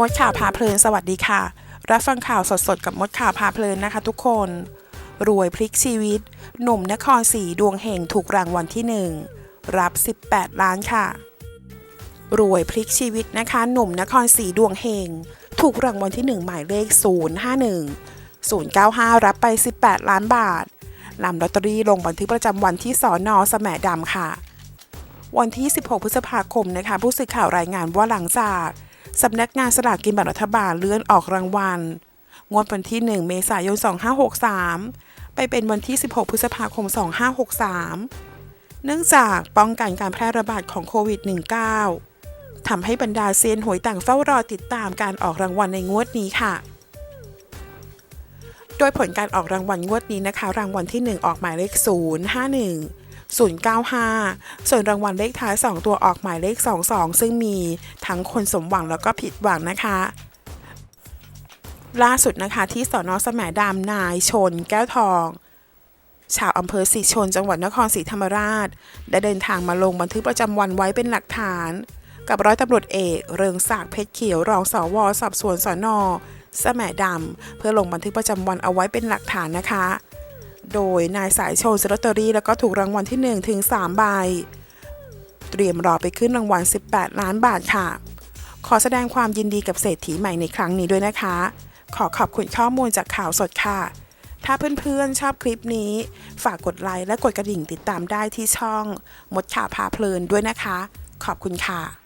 มดข่าวพาเพลินสวัสดีค่ะ รับฟังข่าวสดๆ กับมดข่าวพาเพลินนะคะทุกคน รวยพลิกชีวิต หนุ่มนครศรีดวงเฮงถูกรางวัลที่ 1 รับ 18 ล้านค่ะ รวยพลิกชีวิตนะคะ หนุ่มนครศรีดวงเฮงถูกรางวัลที่ 1 หมายเลข 051 095 รับไป 18 ล้านบาทนำลอตเตอรี่ลงบันทึกประจำวันที่สอนอสแหมดำค่ะ วันที่ 16 พฤษภาคมนะคะ ผู้สื่อข่าวรายงานว่าหลังจาก สำนักงานสลากกินแบ่งรัฐบาลเลื่อนออกรางวัล งวดวันที่ 1 เมษายน 2563 ไปเป็นวันที่ 16 พฤษภาคม 2563 เนื่องจากป้องกันการแพร่ระบาดของโควิด -19 ทำให้บรรดาเซียนหวยต่างเฝ้ารอติดตามการออกรางวัลในงวดนี้ค่ะ โดยผลการออกรางวัลงวดนี้นะคะ รางวัลที่ 1 ออกหมายเลข 051 095 ส่วนรางวัลเลขท้าย 2 ตัวออกหมายเลข 22 ซึ่งมีทั้งคนสมหวังแล้วก็ผิดหวังนะคะล่าสุดนะคะที่สอนอสแหมดำนายชน แก้วทอง ชาวอำเภอสีชน จังหวัดนครศรีธรรมราช ได้เดินทางมาลงบันทึกประจำวันไว้เป็นหลักฐาน กับร้อยตำรวจเอก เริงศักดิ์เพชรเขียวรองสวสอบสวนสอนอสแหมดำเพื่อลงบันทึกประจำวันเอาไว้เป็นหลักฐานนะคะ โดยนายสายโชว์ซื้อลอตเตอรี่แล้วก็ถูกรางวัลที่ 1 ถึง 3 ใบ เตรียมรอไปขึ้นรางวัล 18 ล้านบาทค่ะ ขอแสดงความยินดีกับเศรษฐีใหม่ในครั้งนี้ด้วยนะคะ ขอขอบคุณข้อมูลจากข่าวสดค่ะ ถ้าเพื่อนๆชอบคลิปนี้ ฝากกดไลค์และกดกระดิ่งติดตามได้ที่ช่อง มดข่าวพาเพลินด้วยนะคะ ขอบคุณค่ะ